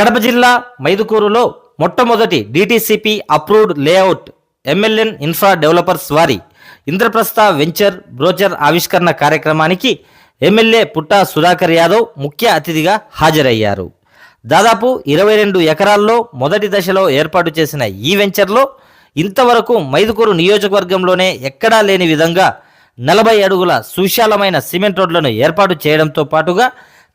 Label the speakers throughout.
Speaker 1: కడప జిల్లా మైదుకూరులో మొట్టమొదటి DTCP approved layout MLN infra developers వారి ఇంద్రప్రస్థ వెంచర్ బ్రోచర్ ఆవిష్కరణ కార్యక్రమానికి ఎమ్మెల్యే పుట్టా సుధాకర్ యాదవ్ ముఖ్య అతిథిగా హాజరయ్యారు. దాదాపు ఇరవై రెండు ఎకరాల్లో మొదటి దశలో ఏర్పాటు చేసిన ఈ వెంచర్లో ఇంతవరకు మైదుకూరు నియోజకవర్గంలోనే ఎక్కడా లేని విధంగా నలభై అడుగుల సుశాలమైన సిమెంట్ రోడ్లను ఏర్పాటు చేయడంతో పాటుగా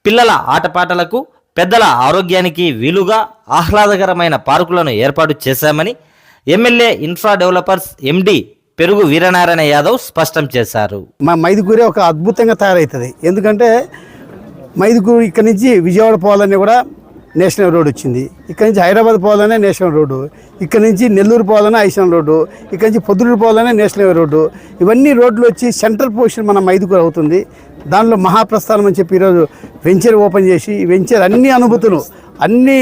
Speaker 1: పిల్లల ఆటపాటలకు పెద్దల ఆరోగ్యానికి వీలుగా ఆహ్లాదకరమైన పార్కులను ఏర్పాటు చేశామని ఎమ్మెల్యే ఇన్ఫ్రా డెవలపర్స్ ఎండి పెరుగు వీరనారాయణ యాదవ్ స్పష్టం చేశారు.
Speaker 2: మా మైదుకూరే ఒక అద్భుతంగా తయారవుతుంది ఎందుకంటే మైదుకూరు ఇక్కడి నుంచి విజయవాడ పోవాలని కూడా నేషనల్ రోడ్ వచ్చింది. ఇక్కడ నుంచి హైదరాబాద్ పోవాలనే నేషనల్ రోడ్డు ఇక్కడ నుంచి నెల్లూరు పోవాలనే ఐసన్ రోడ్డు ఇక్కడ నుంచి పొద్దుటూరు పోవాలనే నేషనల్ రోడ్డు ఇవన్నీ రోడ్లు వచ్చి సెంట్రల్ పొజిషన్ మన మైదుకూరు అవుతుంది. దానిలో మహాప్రస్థానం అని చెప్పి ఈరోజు వెంచర్ ఓపెన్ చేసి వెంచర్ అన్ని అనుభూతులు అన్ని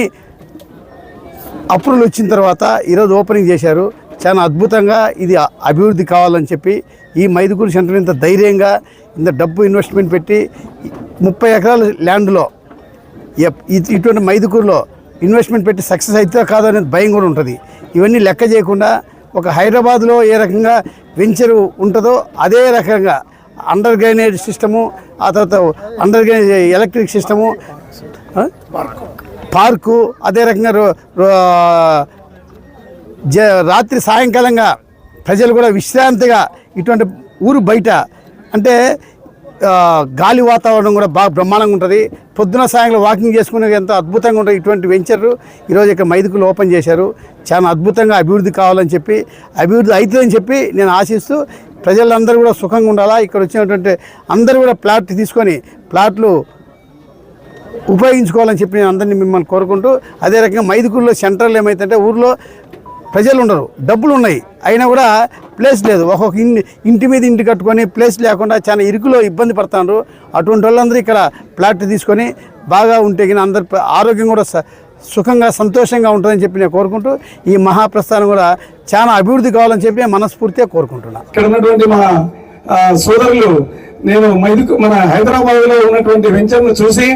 Speaker 2: అప్రూవల్ వచ్చిన తర్వాత ఈరోజు ఓపెనింగ్ చేశారు. చాలా అద్భుతంగా ఇది అభివృద్ధి కావాలని చెప్పి ఈ మైదుకూరు సెంటర్ ఇంత ధైర్యంగా ఇంత డబ్బు ఇన్వెస్ట్మెంట్ పెట్టి ముప్పై ఎకరాల ల్యాండ్లో ఇటువంటి మైదుకూరులో ఇన్వెస్ట్మెంట్ పెట్టి సక్సెస్ అవుతుందో కాదో అనేది భయం కూడా ఉంటుంది. ఇవన్నీ లెక్క చేయకుండా ఒక హైదరాబాద్లో ఏ రకంగా వెంచర్ ఉంటుందో అదే రకంగా అండర్ గ్రైనేజ్ సిస్టము ఆ తర్వాత under drainage electric system park అదే రకంగా రో- రో- జ రాత్రి సాయంకాలంగా ప్రజలు కూడా విశ్రాంతిగా ఇటువంటి ఊరు బయట అంటే గాలి వాతావరణం కూడా బాగా బ్రహ్మాండంగా ఉంటుంది. పొద్దున సాయంకాలం వాకింగ్ చేసుకునే ఎంతో అద్భుతంగా ఉంటుంది ఇటువంటి వెంచర్ ఈరోజు ఇక్కడ మైదుకులు ఓపెన్ చేశారు. చాలా అద్భుతంగా అభివృద్ధి కావాలని చెప్పి అభివృద్ధి అవుతుందని చెప్పి నేను ఆశిస్తూ ప్రజలందరూ కూడా సుఖంగా ఉండాలా? ఇక్కడ వచ్చినటువంటి అందరూ కూడా ప్లాట్ తీసుకొని ప్లాట్లు ఉపయోగించుకోవాలని చెప్పి నేను అందరినీ మిమ్మల్ని కోరుకుంటూ అదే రకంగా మైదుకుల్లో సెంటర్లో ఏమైతుంటే ఊర్లో ప్రజలు ఉండరు. డబ్బులు ఉన్నాయి. అయినా కూడా ప్లేస్ లేదు. ఒక్కొక్క ఇంటి ఇంటి మీద ఇంటి కట్టుకొని ప్లేస్ లేకుండా చాలా ఇరుకులో ఇబ్బంది పడుతున్నారు అటువంటి వాళ్ళందరూ ఇక్కడ ప్లాట్ తీసుకొని బాగా ఉంటే కానీ అందరు ఆరోగ్యం కూడా స- సుఖంగా సంతోషంగా ఉంటుందని చెప్పి నేను కోరుకుంటూ ఈ మహాప్రస్థానం కూడా చాలా అభివృద్ధి కావాలని చెప్పి మనస్ఫూర్తిగా కోరుకుంటున్నాను
Speaker 3: ఇక్కడ ఉన్నటువంటి మా సోదరులు నేను మైదుకు మన హైదరాబాద్లో ఉన్నటువంటి వెంచర్ను చూసి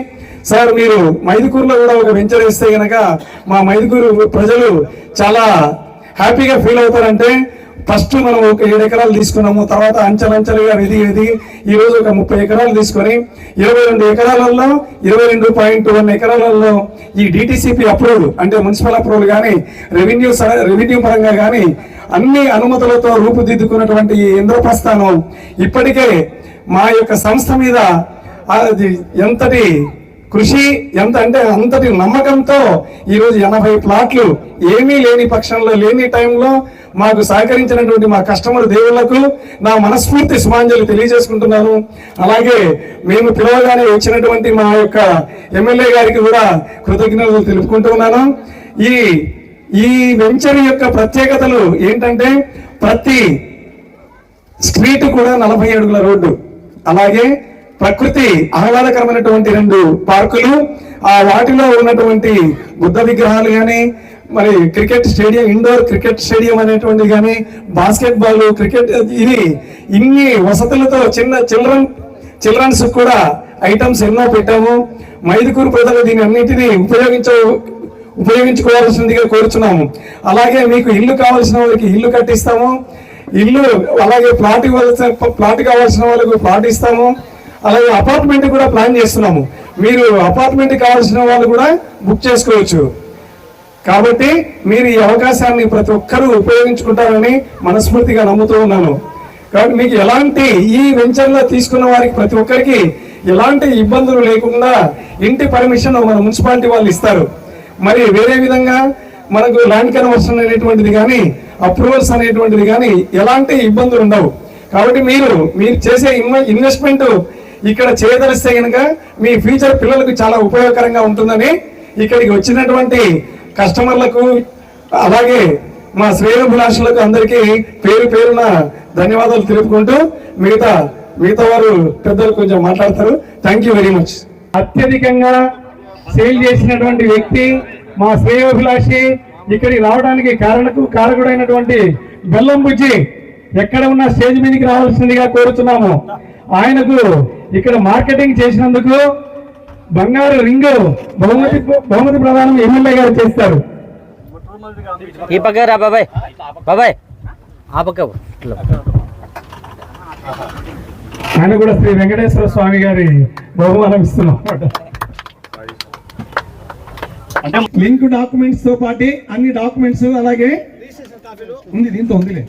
Speaker 3: సార్ మీరు మైదుకూరులో కూడా ఒక వెంచర్ ఇస్తే కనుక మా మైదుకూరు ప్రజలు చాలా హ్యాపీగా ఫీల్ అవుతారంటే ఫస్ట్ మనం ఒక ఏడు ఎకరాలు తీసుకున్నాము తర్వాత అంచెలంచెలుగా ఎదిగి ఎదిగి ఈరోజు ఒక ముప్పై ఎకరాలు తీసుకొని ఇరవై రెండు ఎకరాలలో ఇరవై రెండు పాయింట్ వన్ ఎకరాలలో ఈ డిటిసిపి అప్రూవల్ అంటే మున్సిపల్ అప్రూవల్ కానీ రెవెన్యూ స- రెవెన్యూ పరంగా కానీ అన్ని అనుమతులతో రూపుదిద్దుకున్నటువంటి ఈ ఇంద్రప్రస్థానం ఇప్పటికే మా యొక్క సంస్థ మీద అది ఎంతటి కృషి ఎంత అంటే అంతటి నమ్మకంతో ఈరోజు ఎనభై ప్లాట్లు ఏమీ లేని పక్షంలో లేని టైంలో మాకు సహకరించినటువంటి మా కస్టమర్ దేవుళ్ళకు నా మనస్ఫూర్తి సుమాంజలి తెలియజేసుకుంటున్నాను. అలాగే మేము పిలవగానే వచ్చినటువంటి మా యొక్క ఎమ్మెల్యే గారికి కూడా కృతజ్ఞతలు తెలుపుకుంటున్నాను ఈ ఈ వెంచర్ యొక్క ప్రత్యేకతలు ఏంటంటే ప్రతి స్ట్రీట్ కూడా నలభై అడుగుల రోడ్డు. అలాగే ప్రకృతి ఆహ్లాదకరమైనటువంటి రెండు పార్కులు ఆ వాటిలో ఉన్నటువంటి బుద్ధ విగ్రహాలు కానీ మరి cricket stadium indoor cricket stadium అనేటువంటి కానీ బాస్కెట్ బాల్ క్రికెట్ ఇది ఇన్ని వసతులతో చిన్న చిల్డ్రన్ చిల్డ్రన్స్ కూడా ఐటమ్స్ ఎన్నో పెట్టాము. మైదుకూరు ప్రజలు దీని అన్నింటినీ ఉపయోగించ ఉపయోగించుకోవాల్సిందిగా కోరుచున్నాము. అలాగే మీకు ఇల్లు కావాల్సిన వాళ్ళకి ఇల్లు కట్టిస్తాము. ఇల్లు అలాగే ప్లాట్ ఇవ్వాల్సిన ప్లాట్ కావాల్సిన వాళ్ళకు ప్లాట్ ఇస్తాము. అలాగే అపార్ట్మెంట్ కూడా ప్లాన్ చేస్తున్నాము. మీరు అపార్ట్మెంట్ కావాల్సిన వాళ్ళు కూడా బుక్ చేసుకోవచ్చు. కాబట్టి మీరు ఈ అవకాశాన్ని ప్రతి ఒక్కరూ ఉపయోగించుకుంటారని మనస్ఫూర్తిగా నమ్ముతూ ఉన్నాను. కాబట్టి మీకు ఎలాంటి ఈ వెంచర్లో తీసుకున్న వారికి ప్రతి ఒక్కరికి ఎలాంటి ఇబ్బందులు లేకుండా ఇంటి పర్మిషన్ మన మున్సిపాలిటీ వాళ్ళు ఇస్తారు. మరి వేరే విధంగా మనకు ల్యాండ్ కన్వర్షన్ అనేటువంటిది కానీ అప్రూవల్స్ అనేటువంటిది కానీ ఎలాంటి ఇబ్బందులు ఉండవు. కాబట్టి మీరు మీరు చేసే ఇన్వెస్ట్మెంట్ ఇక్కడ చేయదలిస్తే కనుక మీ ఫ్యూచర్ పిల్లలకు చాలా ఉపయోగకరంగా ఉంటుందని ఇక్కడికి వచ్చినటువంటి కస్టమర్లకు అలాగే మా శ్రేయోభిలాషులకు అందరికీ పేరు పేరున ధన్యవాదాలు తెలుపుకుంటూ మిగతా మిగతా వారు పెద్దలు కొంచెం మాట్లాడతారు. థ్యాంక్ యూ వెరీ మచ్ అత్యధికంగా సేల్ చేసినటువంటి వ్యక్తి మా శ్రేయోభిలాషి ఇక్కడికి రావడానికి కారణకు కారకుడైనటువంటి బెల్లం బుజ్జి ఎక్కడ ఉన్న స్టేజ్ మీదకి రావాల్సిందిగా కోరుతున్నాము. ఆయనకు ఇక్కడ మార్కెటింగ్ చేసినందుకు బంగారు రింగు బహుమతి బహుమతి ప్రదానం ఎమ్మెల్యే గారు చేస్తారు.
Speaker 1: ఈ పక్క బాబాయ్. బాబాయ్. ఆ పక్క.
Speaker 3: ఆయన కూడా శ్రీ వెంకటేశ్వర స్వామి గారి బహుమానం ఇస్తున్నాం అంటే లింక్ డాక్యుమెంట్స్తో పాటు అన్ని డాక్యుమెంట్స్ అలాగే ఉంది దీంతో ఉందిలే.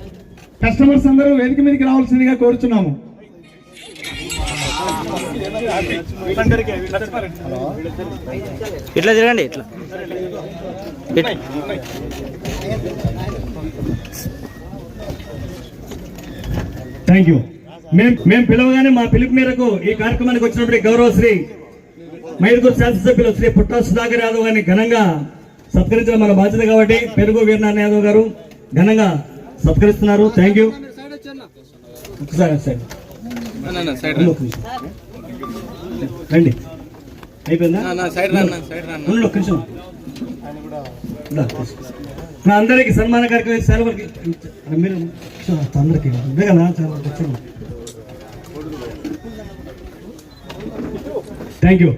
Speaker 3: కస్టమర్స్ అందరూ వేదిక మీదకి రావాల్సిందిగా కోరుచున్నాము.
Speaker 1: ఇట్లా తిరగండి ఇట్లా. ఇట్-
Speaker 4: థ్యాంక్ యూ మేము మేము పిలవగానే మా పిలుపు మేరకు ఈ కార్యక్రమానికి వచ్చినప్పుడు గౌరవశ్రీ మైదుగురు శాసనసభ్యులు శ్రీ పుట్టా సుధాకర్ యాదవ్ గారిని ఘనంగా సత్కరించడం మన బాధ్యత కాబట్టి పెరుగు వీరనారాయణ యాదవ్ గారు ఘనంగా సత్కరిస్తున్నారు. థ్యాంక్ యూ ఒకసారి సైడ్. రండి. అయిపోయిందా? ఉండు ఒక్క నిమిషం. మా అందరికి సన్మాన కార్యక్రమం సెలవులకి మీరు. అందరికి కదా చాలా థ్యాంక్ యూ